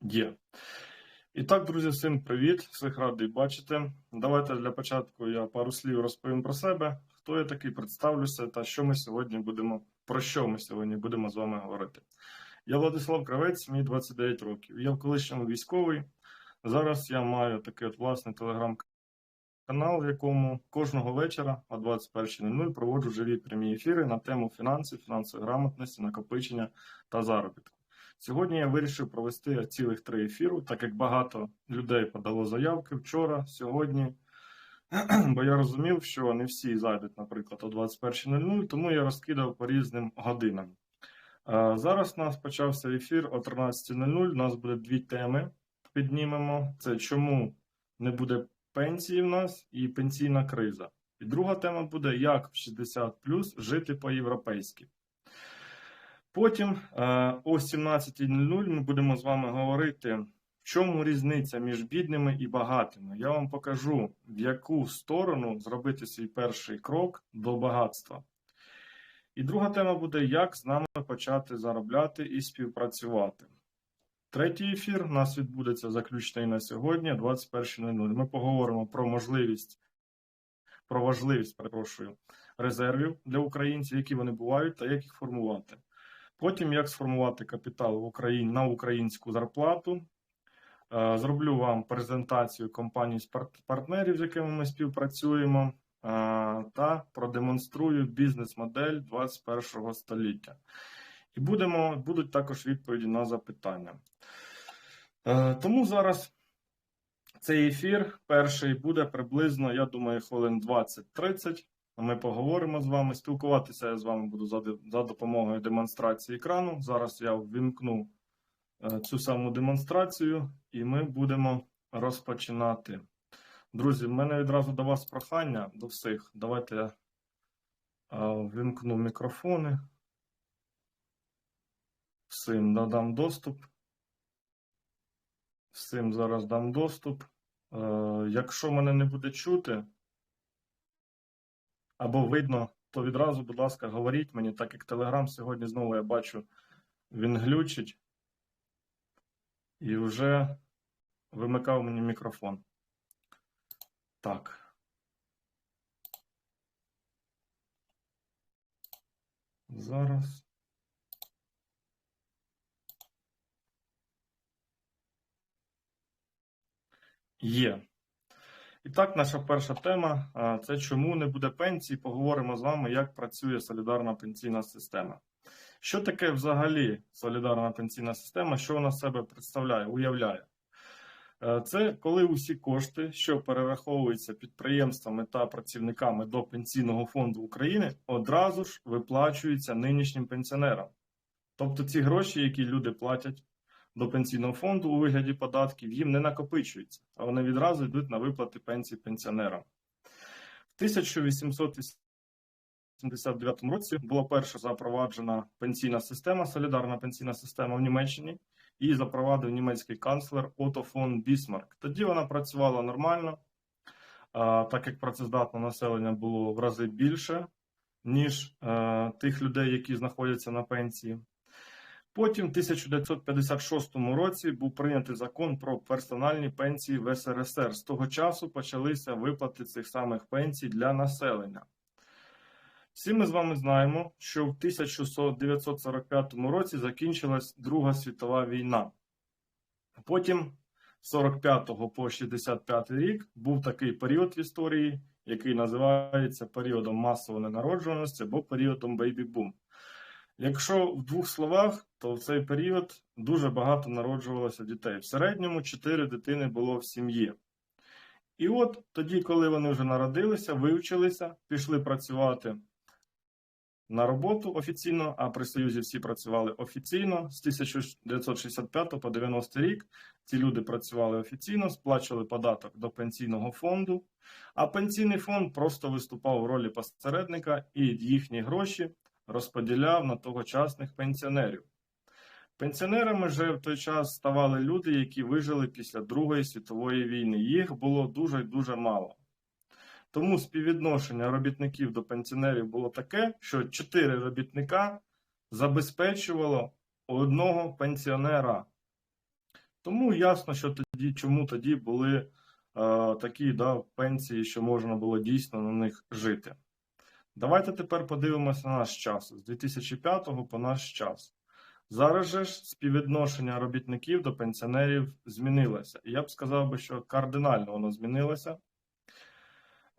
Є. І так, друзі, всім привіт! Всіх радий бачити. Давайте для початку я пару слів розповім про себе, хто я такий, представлюся та що ми сьогодні будемо, про що ми сьогодні будемо з вами говорити. Я Владислав Кравець, мені 29 років. Я в колишньому військовий. Зараз я маю такий от власний телеграм-канал, в якому кожного вечора о 21.00 проводжу живі прямі ефіри на тему фінансів, фінансової грамотності, накопичення та заробітку. Сьогодні я вирішив провести цілих три ефіру, так як багато людей подало заявки вчора, сьогодні. Бо я розумів, що не всі зайдуть, наприклад, о 21.00, тому я розкидав по різним годинам. Зараз у нас почався ефір о 13.00. У нас буде дві теми. Піднімемо: це чому не буде пенсії в нас і пенсійна криза. І друга тема буде, як в 60 жити по-європейськи. Потім е, о 17.00 ми будемо з вами говорити, в чому різниця між бідними і багатими. Я вам покажу, в яку сторону зробити свій перший крок до багатства. І друга тема буде, як з нами почати заробляти і співпрацювати. Третій ефір у нас відбудеться заключний на сьогодні, 21.00. Ми поговоримо про можливість, про важливість, перепрошую, резервів для українців, які вони бувають, та як їх формувати. Потім як сформувати капітал в Україні на українську зарплату. Е, Зроблю вам презентацію компаній партнерів, з якими ми співпрацюємо, е, та продемонструю бізнес-модель 21 століття. І будемо, будуть також відповіді на запитання. Е, Тому зараз цей ефір перший буде приблизно, я думаю, хвилин 20-30. Ми поговоримо з вами. Спілкуватися я з вами буду за, допомогою демонстрації екрану. Зараз я ввімкну е, цю саму демонстрацію, і ми будемо розпочинати. Друзі, в мене відразу до вас прохання до всіх. Давайте я е, ввімкну мікрофони. Всім надам доступ. Всім зараз дам доступ. Е, Якщо мене не буде чути або видно, то відразу, будь ласка, говоріть мені, так як Телеграм сьогодні знову я бачу, він глючить і вже вимикав мені мікрофон. Так. Зараз. Є. І так, наша перша тема це чому не буде пенсії. Поговоримо з вами, як працює солідарна пенсійна система. Що таке взагалі солідарна пенсійна система? Що вона себе представляє, уявляє? Е, Це коли усі кошти, що перераховуються підприємствами та працівниками до Пенсійного фонду України, одразу ж виплачуються нинішнім пенсіонерам. Тобто ці гроші, які люди платять до пенсійного фонду у вигляді податків, їм не накопичуються, а вони відразу йдуть на виплати пенсій пенсіонерам. В 1889 році була перша запроваджена пенсійна система, солідарна пенсійна система в Німеччині. Її запровадив німецький канцлер Отто фон Бісмарк. Тоді вона працювала нормально, так як працездатне населення було в рази більше, ніж е, тих людей, які знаходяться на пенсії. Потім, в 1956 році, був прийнятий закон про персональні пенсії в СРСР. З того часу почалися виплати цих самих пенсій для населення. Всі ми з вами знаємо, що в 1945 році закінчилась Друга світова війна. Потім, з 45 по 65 рік, був такий період в історії, який називається періодом масової ненароджуваності або періодом бейбі-бум. Якщо в двох словах, то в цей період дуже багато народжувалося дітей. В середньому 4 дитини було в сім'ї. І от тоді, коли вони вже народилися, вивчилися, пішли працювати на роботу офіційно, а при Союзі всі працювали офіційно з 1965 по 90 рік. Ці люди працювали офіційно, сплачували податок до пенсійного фонду, а пенсійний фонд просто виступав в ролі посередника і їхні гроші розподіляв на тогочасних пенсіонерів. Пенсіонерами вже в той час ставали люди, які вижили після Другої світової війни. Їх було дуже дуже мало. Тому співвідношення робітників до пенсіонерів було таке, що 4 робітника забезпечувало одного пенсіонера. Тому ясно, що тоді, чому тоді були е, такі да, пенсії, що можна було дійсно на них жити. Давайте тепер подивимося на наш час з 2005 по наш час. Зараз же ж співвідношення робітників до пенсіонерів змінилося. І я б сказав би, що кардинально воно змінилося.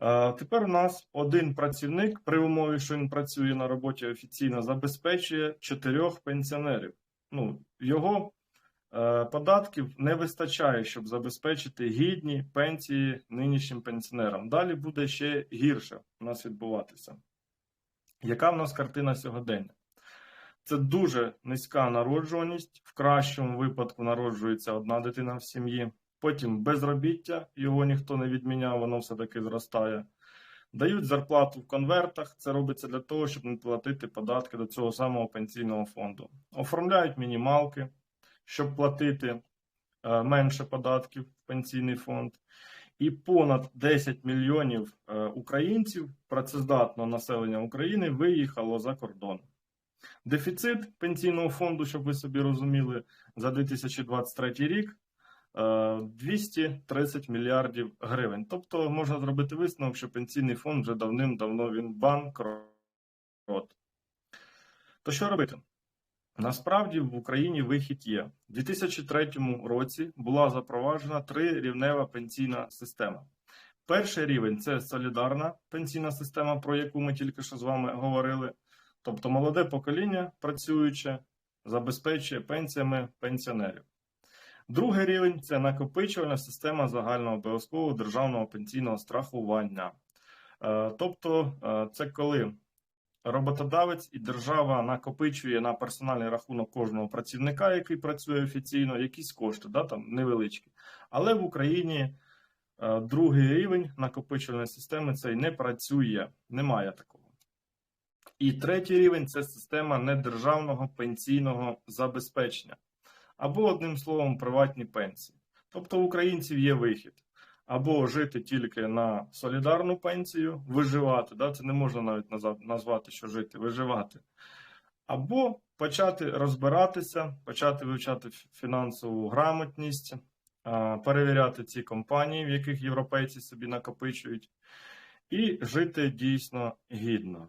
Е, Тепер у нас один працівник при умові, що він працює на роботі офіційно, забезпечує чотирьох пенсіонерів. Ну, його е, податків не вистачає, щоб забезпечити гідні пенсії нинішнім пенсіонерам. Далі буде ще гірше у нас відбуватися. Яка в нас картина сьогодення? Це дуже низька народжуваність. В кращому випадку народжується одна дитина в сім'ї. Потім безробіття, його ніхто не відміняв, воно все-таки зростає. Дають зарплату в конвертах. Це робиться для того, щоб не платити податки до цього самого пенсійного фонду. Оформляють мінімалки, щоб платити е, менше податків в пенсійний фонд. І понад 10 мільйонів е, українців, працездатного населення України, виїхало за кордон. Дефіцит пенсійного фонду, щоб ви собі розуміли, за 2023 рік е, 230 мільярдів гривень. Тобто можна зробити висновок, що пенсійний фонд вже давним-давно він банкрот. То що робити? Насправді в Україні вихід є. У 2003 році була запроваджена трирівнева пенсійна система. Перший рівень це солідарна пенсійна система, про яку ми тільки що з вами говорили. Тобто молоде покоління працююче забезпечує пенсіями пенсіонерів. Другий рівень це накопичувальна система загального обов'язкового державного пенсійного страхування. Е, Тобто, е, це коли роботодавець і держава накопичує на персональний рахунок кожного працівника, який працює офіційно, якісь кошти, да, там невеличкі. Але в Україні е, другий рівень накопичувальної системи цей не працює, немає такого. І третій рівень це система недержавного пенсійного забезпечення, або, одним словом, приватні пенсії. Тобто у українців є вихід. Або жити тільки на солідарну пенсію, виживати, да? це не можна навіть назвати, що жити, виживати. Або почати розбиратися, почати вивчати фінансову грамотність, перевіряти ці компанії, в яких європейці собі накопичують, і жити дійсно гідно.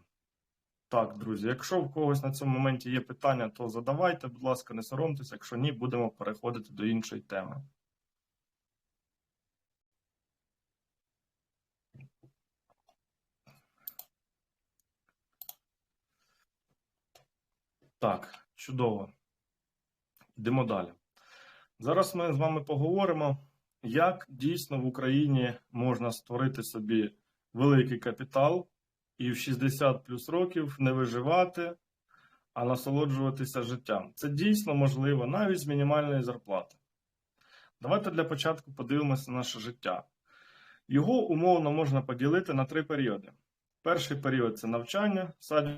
Так, друзі, якщо в когось на цьому моменті є питання, то задавайте, будь ласка, не соромтеся. Якщо ні, будемо переходити до іншої теми. Так, чудово. Йдемо далі. Зараз ми з вами поговоримо, як дійсно в Україні можна створити собі великий капітал і в 60 плюс років не виживати, а насолоджуватися життям. Це дійсно можливо навіть з мінімальної зарплати. Давайте для початку подивимося на наше життя. Його умовно можна поділити на три періоди. Перший період це навчання, садик,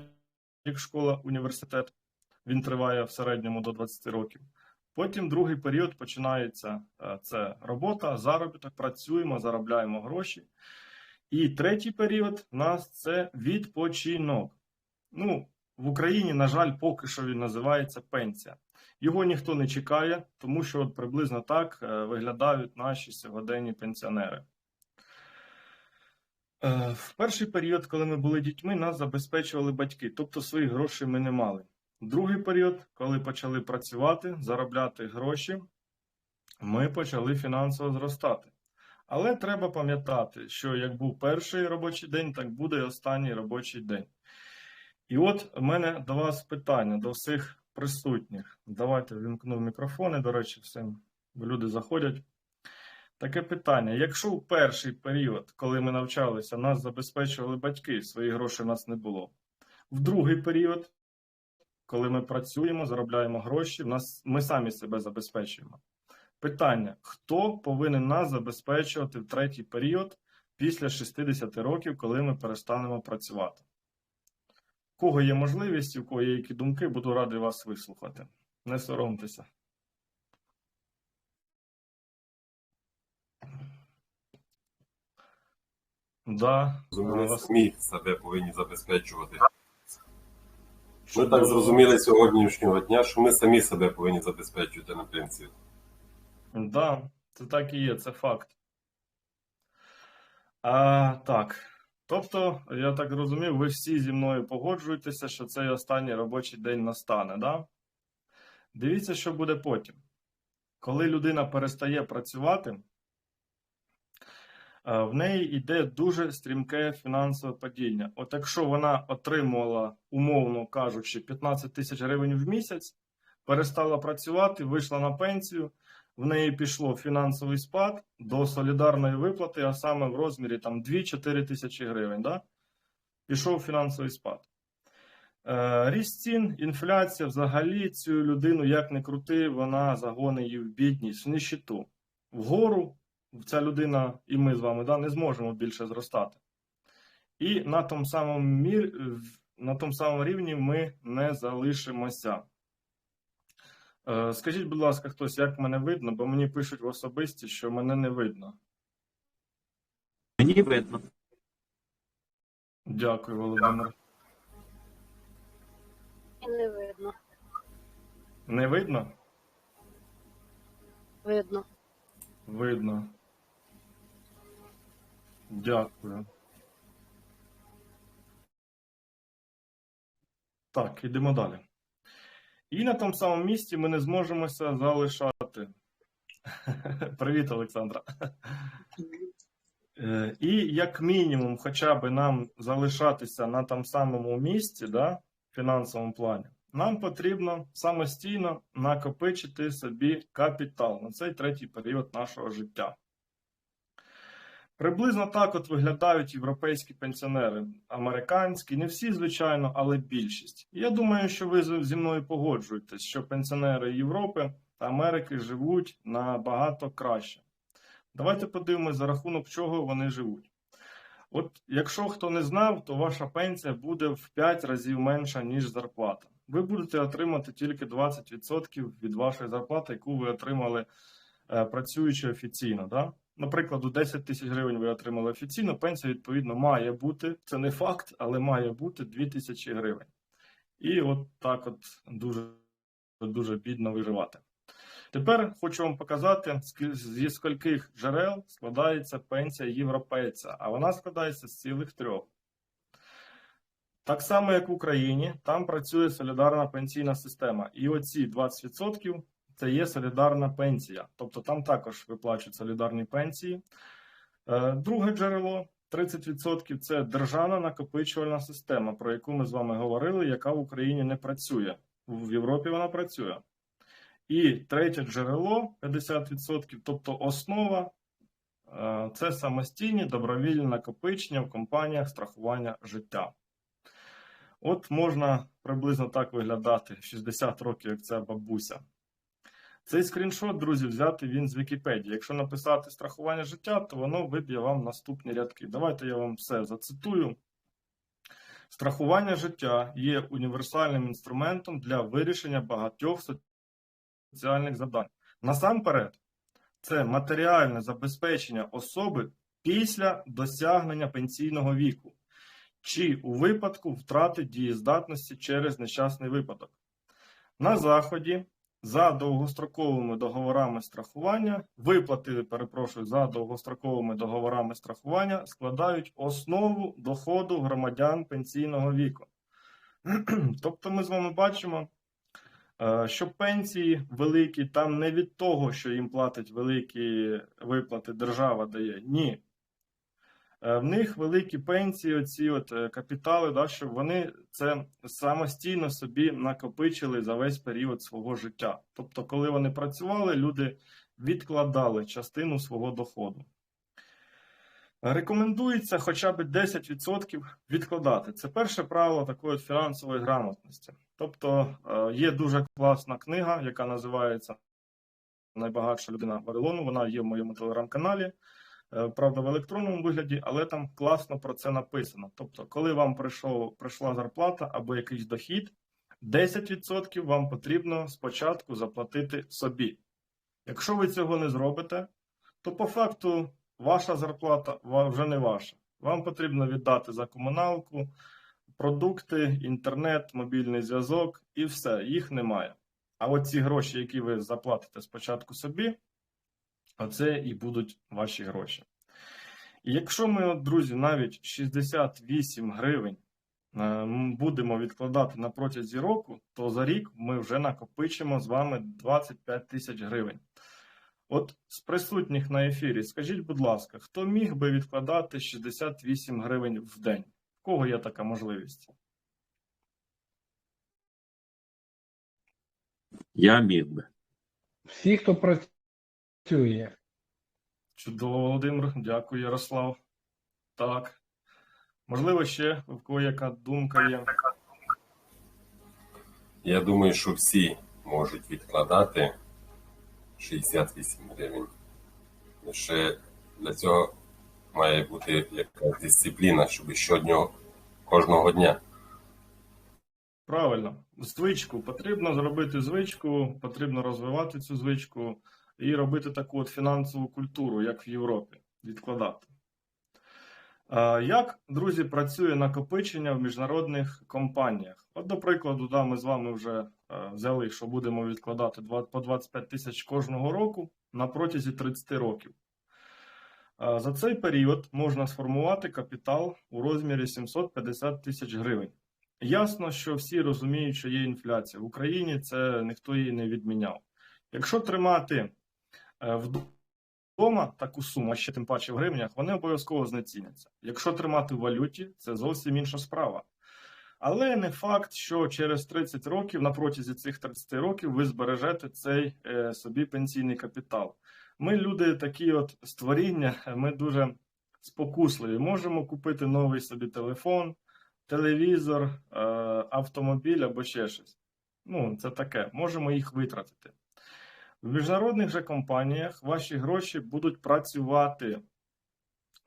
школа, університет. Він триває в середньому до 20 років. Потім другий період починається е, це робота, заробіток, працюємо, заробляємо гроші. І третій період у нас це відпочинок. Ну, в Україні, на жаль, поки що він називається пенсія. Його ніхто не чекає, тому що от приблизно так е, виглядають наші сьогоденні пенсіонери. Е, В перший період, коли ми були дітьми, нас забезпечували батьки, тобто своїх грошей ми не мали. Другий період, коли почали працювати, заробляти гроші, ми почали фінансово зростати. Але треба пам'ятати, що як був перший робочий день, так буде і останній робочий день. І от у мене до вас питання, до всіх присутніх. Давайте вімкну мікрофони, до речі, всім люди заходять. Таке питання: якщо в перший період, коли ми навчалися, нас забезпечували батьки, свої гроші в нас не було. В другий період, коли ми працюємо, заробляємо гроші, в нас, ми самі себе забезпечуємо. Питання: хто повинен нас забезпечувати в третій період після 60 років, коли ми перестанемо працювати? У кого є можливість, у кого є які думки, буду радий вас вислухати. Не соромтеся. Да, Ми вас- самі себе повинні забезпечувати. Ми так зрозуміли сьогоднішнього дня, що ми самі себе повинні забезпечувати на пенсію. Да, це так і є, це факт. А, так. Тобто, я так розумів, ви всі зі мною погоджуєтеся, що цей останній робочий день настане, да? Дивіться, що буде потім. Коли людина перестає працювати, в неї йде дуже стрімке фінансове падіння. От якщо вона отримувала, умовно кажучи, 15 тисяч гривень в місяць, перестала працювати, вийшла на пенсію, в неї пішло фінансовий спад до солідарної виплати, а саме в розмірі там 2-4 тисячі гривень. Да? Пішов фінансовий спад. Е, ріст цін, інфляція взагалі цю людину, як не крути, вона загонить її в бідність, в нищету. Вгору ця людина і ми з вами да, не зможемо більше зростати. І на тому самому, мір, на тому самому рівні ми не залишимося. Е, Скажіть, будь ласка, хтось, як мене видно, бо мені пишуть в особисті, що мене не видно. Мені видно. Дякую, Володимир. І не видно. Не видно? Видно. Видно. Дякую. Так, йдемо далі. І на тому самому місці ми не зможемося залишати. Привіт, Олександра. Е, І як мінімум, хоча б нам залишатися на тому самому місці, да, в фінансовому плані, нам потрібно самостійно накопичити собі капітал на цей третій період нашого життя. Приблизно так от виглядають європейські пенсіонери, американські, не всі, звичайно, але більшість. Я думаю, що ви зі мною погоджуєтесь, що пенсіонери Європи та Америки живуть набагато краще. Давайте подивимось, за рахунок чого вони живуть. От якщо хто не знав, то ваша пенсія буде в 5 разів менша, ніж зарплата. Ви будете отримати тільки 20% від вашої зарплати, яку ви отримали е, працюючи офіційно. Да? Наприклад, у 10 тисяч гривень ви отримали офіційно, пенсія, відповідно, має бути, це не факт, але має бути 2 тисячі гривень. І от так от дуже, дуже бідно виживати. Тепер хочу вам показати, зі скільких джерел складається пенсія європейця, а вона складається з цілих трьох. Так само, як в Україні, там працює солідарна пенсійна система. І оці 20% це є солідарна пенсія. Тобто там також виплачують солідарні пенсії. Е, Друге джерело 30% це державна накопичувальна система, про яку ми з вами говорили, яка в Україні не працює. В Європі вона працює. І третє джерело 50%, тобто основа е, це самостійні добровільні накопичення в компаніях страхування життя. От можна приблизно так виглядати в 60 років, як ця бабуся. Цей скріншот, друзі, взяти він з Вікіпедії. Якщо написати страхування життя, то воно виб'є вам наступні рядки. Давайте я вам все зацитую. Страхування життя є універсальним інструментом для вирішення багатьох соціальних завдань. Насамперед, це матеріальне забезпечення особи після досягнення пенсійного віку чи у випадку втрати дієздатності через нещасний випадок. На Заході за довгостроковими договорами страхування, виплати, перепрошую, за довгостроковими договорами страхування складають основу доходу громадян пенсійного віку. Тобто ми з вами бачимо, е, що пенсії великі там не від того, що їм платять великі виплати, держава дає. Ні. Е, В них великі пенсії, оці от е, капітали, да, щоб вони це самостійно собі накопичили за весь період свого життя. Тобто, коли вони працювали, люди відкладали частину свого доходу. Рекомендується хоча б 10% відкладати. Це перше правило такої фінансової грамотності. Тобто е, є дуже класна книга, яка називається Найбагатша людина Вавилону. Вона є в моєму телеграм-каналі. Е, Правда, в електронному вигляді, але там класно про це написано. Тобто, коли вам прийшов, прийшла зарплата або якийсь дохід, 10% вам потрібно спочатку заплатити собі. Якщо ви цього не зробите, то по факту ваша зарплата вже не ваша. Вам потрібно віддати за комуналку, продукти, інтернет, мобільний зв'язок і все, їх немає. А от ці гроші, які ви заплатите спочатку собі, Оце і будуть ваші гроші. І якщо ми, друзі, навіть 68 гривень е, будемо відкладати на протязі року, то за рік ми вже накопичимо з вами 25 тисяч гривень. От з присутніх на ефірі, скажіть, будь ласка, хто міг би відкладати 68 гривень в день? В кого є така можливість? Я міг би. Всі, хто працює. Чудово, Володимир, дякую, Ярослав. Так. Можливо, ще в кого яка думка є. Я думаю, що всі можуть відкладати 68 гривень. Лише для цього має бути якась дисципліна, щоб щодня, кожного дня. Правильно, звичку потрібно зробити звичку, потрібно розвивати цю звичку і робити таку от фінансову культуру, як в Європі, відкладати. Як, друзі, працює накопичення в міжнародних компаніях? От, до прикладу, да, ми з вами вже е, взяли, що будемо відкладати по 25 тисяч кожного року на протязі 30 років. За цей період можна сформувати капітал у розмірі 750 тисяч гривень. Ясно, що всі розуміють, що є інфляція. В Україні це ніхто її не відміняв. Якщо тримати вдома таку суму, а ще тим паче в гривнях, вони обов'язково знеціняться. Якщо тримати в валюті, це зовсім інша справа. Але не факт, що через 30 років, на протязі цих 30 років, ви збережете цей е, собі пенсійний капітал. Ми, люди, такі от створіння, ми дуже спокусливі. Можемо купити новий собі телефон, телевізор, е, автомобіль або ще щось. Ну, це таке. Можемо їх витратити. В міжнародних же компаніях ваші гроші будуть працювати.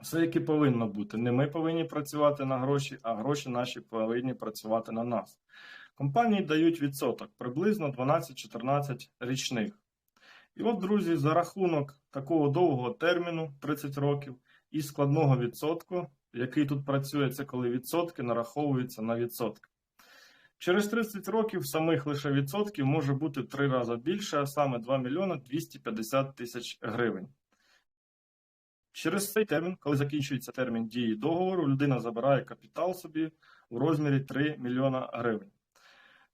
Все, як і повинно бути. Не ми повинні працювати на гроші, а гроші наші повинні працювати на нас. Компанії дають відсоток приблизно 12-14 річних. І от, друзі, за рахунок такого довгого терміну 30 років і складного відсотку, який тут працює, це коли відсотки нараховуються на відсотки. Через 30 років самих лише відсотків може бути три рази більше, а саме 2 мільйони 250 тисяч гривень. Через цей термін, коли закінчується термін дії договору, людина забирає капітал собі у розмірі 3 мільйона гривень.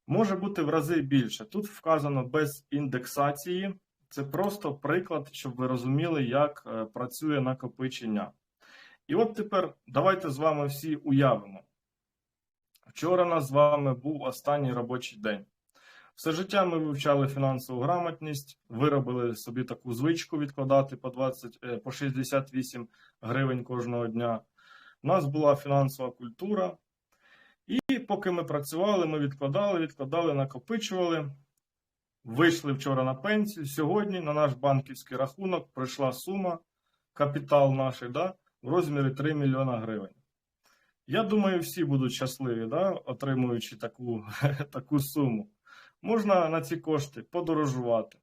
Може бути в рази більше. Тут вказано без індексації. Це просто приклад, щоб ви розуміли, як е, працює накопичення. І от тепер давайте з вами всі уявимо. Вчора нас з вами був останній робочий день. Все життя ми вивчали фінансову грамотність, виробили собі таку звичку відкладати по 20, е, по 68 гривень кожного дня. У нас була фінансова культура. І поки ми працювали, ми відкладали, відкладали, накопичували. Вийшли вчора на пенсію. Сьогодні на наш банківський рахунок прийшла сума, капітал наш, да, в розмірі 3 мільйона гривень. Я думаю, всі будуть щасливі, да, отримуючи таку, таку суму. Можна на ці кошти подорожувати,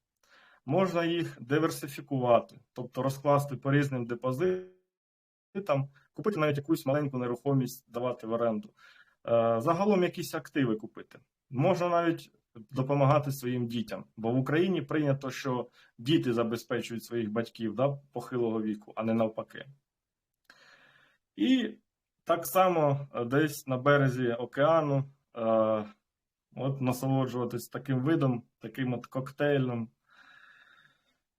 можна їх диверсифікувати, тобто розкласти по різним депозитам, купити навіть якусь маленьку нерухомість, давати в оренду. Е, Загалом якісь активи купити. Можна навіть допомагати своїм дітям, бо в Україні прийнято, що діти забезпечують своїх батьків да, похилого віку, а не навпаки. І так само е, десь на березі океану, е, от насолоджуватись таким видом, таким от коктейлем.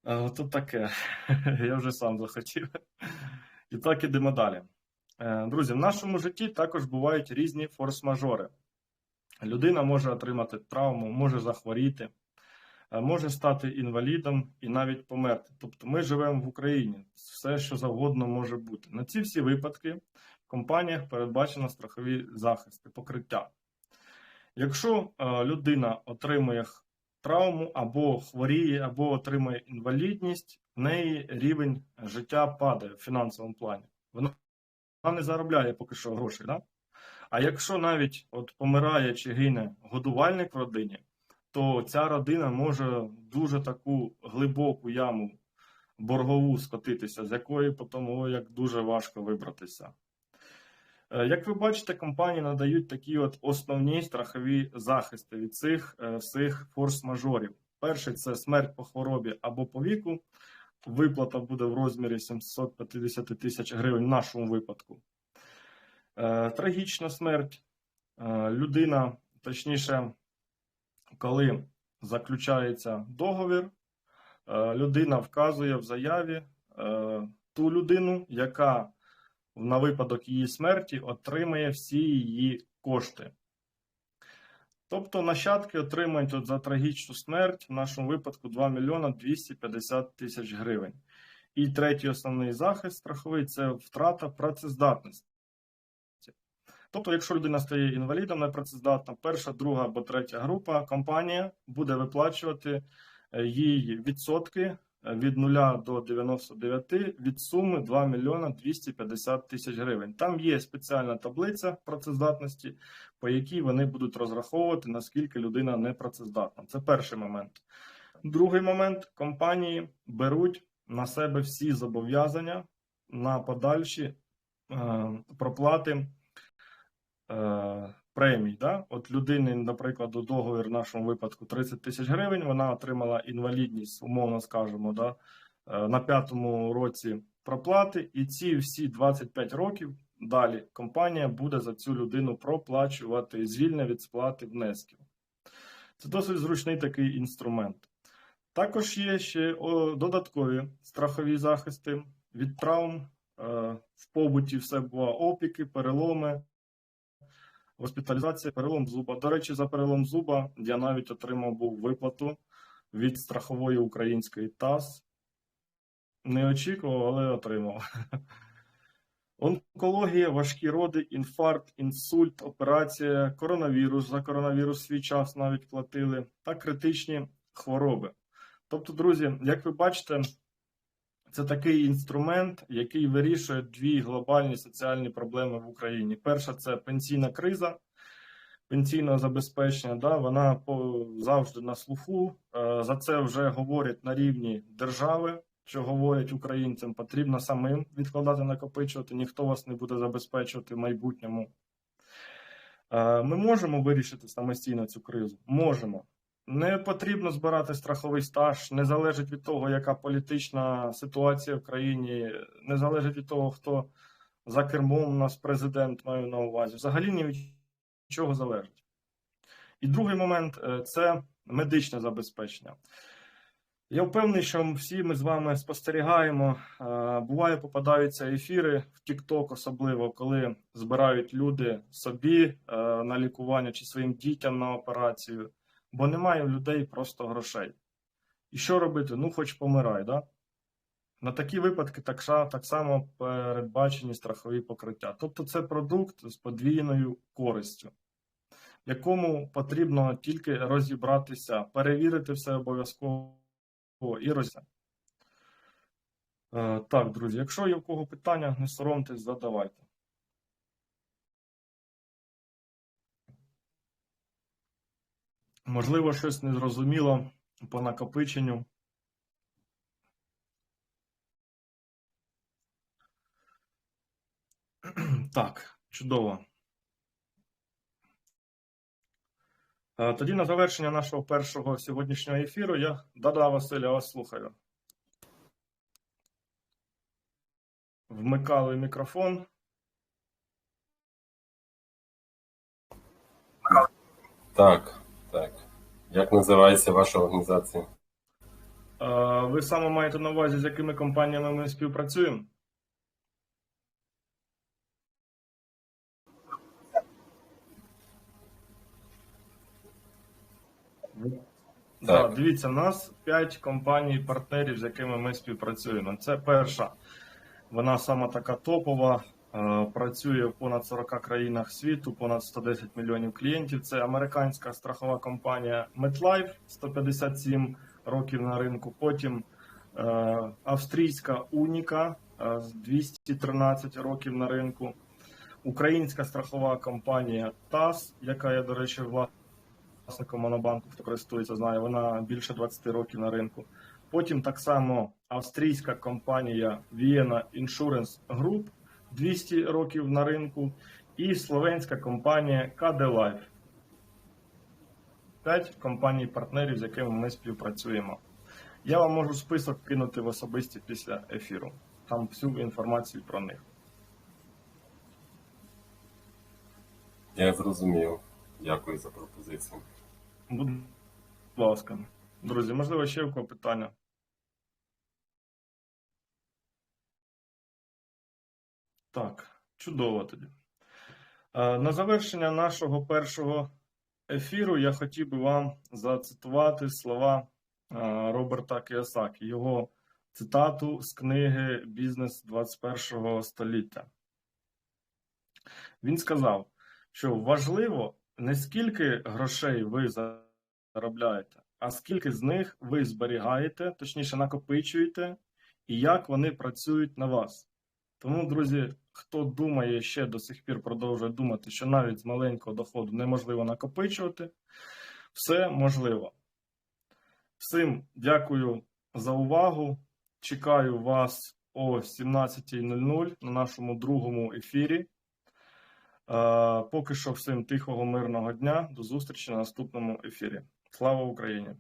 Е, Ото таке. Я вже сам захотів. І так ідемо далі. Друзі, в нашому житті також бувають різні форс-мажори. Людина може отримати травму, може захворіти, може стати інвалідом і навіть померти. Тобто ми живемо в Україні, все, що завгодно може бути. На ці всі випадки компаніях передбачено страхові захисти, покриття. Якщо е, людина отримує травму або хворіє, або отримує інвалідність, в неї рівень життя падає в фінансовому плані. Вона не заробляє поки що грошей. Да? А якщо навіть от помирає чи гине годувальник в родині, то ця родина може дуже таку глибоку яму боргову скотитися, з якої потім як дуже важко вибратися. Е, Як ви бачите, компанії надають такі от основні страхові захисти від цих е, всіх форс-мажорів. Перший це смерть по хворобі або по віку, виплата буде в розмірі 750 тисяч гривень в нашому випадку. Е, Трагічна смерть. Людина, точніше, коли заключається договір, людина вказує в заяві ту людину, яка на випадок її смерті отримає всі її кошти. Тобто нащадки отримають от за трагічну смерть в нашому випадку 2 мільйона 250 тисяч гривень. І третій основний захист страховий це втрата працездатності. Тобто, якщо людина стає інвалідом, непрацездатна, перша, друга або третя група, компанія буде виплачувати е, їй відсотки від 0 до 99 від суми 2 мільйона 250 тисяч гривень. Там є спеціальна таблиця працездатності, по якій вони будуть розраховувати, наскільки людина непрацездатна. Це перший момент. Другий момент компанії беруть на себе всі зобов'язання на подальші е, проплати е, премій. Да? От людини, наприклад, у договір в нашому випадку 30 тисяч гривень, вона отримала інвалідність, умовно скажемо, да? е, на п'ятому році проплати, і ці всі 25 років далі компанія буде за цю людину проплачувати звільне від сплати внесків. Це досить зручний такий інструмент. Також є ще додаткові страхові захисти від травм. Е, в побуті все буває опіки, переломи, госпіталізація, перелом зуба. До речі, за перелом зуба я навіть отримав був виплату від страхової української ТАС. Не очікував, але отримав. Онкологія, важкі роди, інфаркт, інсульт, операція, коронавірус. За коронавірус свій час навіть платили, та критичні хвороби. Тобто, друзі, як ви бачите, це такий інструмент, який вирішує дві глобальні соціальні проблеми в Україні. Перша це пенсійна криза, пенсійного забезпечення. Да, вона завжди на слуху. Е, За це вже говорять на рівні держави. Що говорять українцям, потрібно самим відкладати, накопичувати, ніхто вас не буде забезпечувати в майбутньому. Е, Ми можемо вирішити самостійно цю кризу? Можемо. Не потрібно збирати страховий стаж, не залежить від того, яка політична ситуація в країні, не залежить від того, хто за кермом у нас президент маю на увазі. Взагалі ні від чого залежить. І другий момент е, це медичне забезпечення. Я впевнений, що всі ми з вами спостерігаємо. е, Буває, попадаються ефіри в TikTok особливо, коли збирають люди собі е, на лікування чи своїм дітям на операцію, бо немає у людей просто грошей. І що робити? Ну, хоч помирай, да? На такі випадки так, само передбачені страхові покриття. Тобто це продукт з подвійною користю, якому потрібно тільки розібратися, перевірити все обов'язково і роз... Е, Так, друзі, якщо є в кого питання, не соромтесь, задавайте. Можливо, щось незрозуміло по накопиченню. Так, чудово. Е, Тоді на завершення нашого першого сьогоднішнього ефіру я да-да, Василь, я вас слухаю. Вмикали мікрофон. Так. Як називається ваша організація? Ви саме маєте на увазі, з якими компаніями ми співпрацюємо? Да, Так. дивіться, у нас 5 компаній-партнерів, з якими ми співпрацюємо. Це перша, вона сама така топова, працює в понад 40 країнах світу, понад 110 мільйонів клієнтів. Це американська страхова компанія MetLife, 157 років на ринку. Потім е, австрійська Уніка е, з 213 років на ринку. Українська страхова компанія ТАС, яка є, до речі, власником Монобанку, користується, знає, вона більше 20 років на ринку. Потім так само австрійська компанія Vienna Insurance Group 200 років на ринку, і словенська компанія KD Life. П'ять компаній-партнерів, з якими ми співпрацюємо. Я вам можу список кинути в особисті після ефіру. Там всю інформацію про них. Я зрозумів. Дякую за пропозицію. Будь ласка. Друзі, можливо, ще в кого питання. Так, чудово тоді. Е, На завершення нашого першого ефіру я хотів би вам зацитувати слова е, Роберта Кіосакі, його цитату з книги Бізнес 21 століття. Він сказав, що важливо не скільки грошей ви заробляєте, а скільки з них ви зберігаєте, точніше накопичуєте, і як вони працюють на вас. Тому, друзі, хто думає ще до сих пір продовжує думати, що навіть з маленького доходу неможливо накопичувати, все можливо. Всім дякую за увагу. Чекаю вас о 17.00 на нашому другому ефірі. Е, Поки що всім тихого, мирного дня. До зустрічі на наступному ефірі. Слава Україні!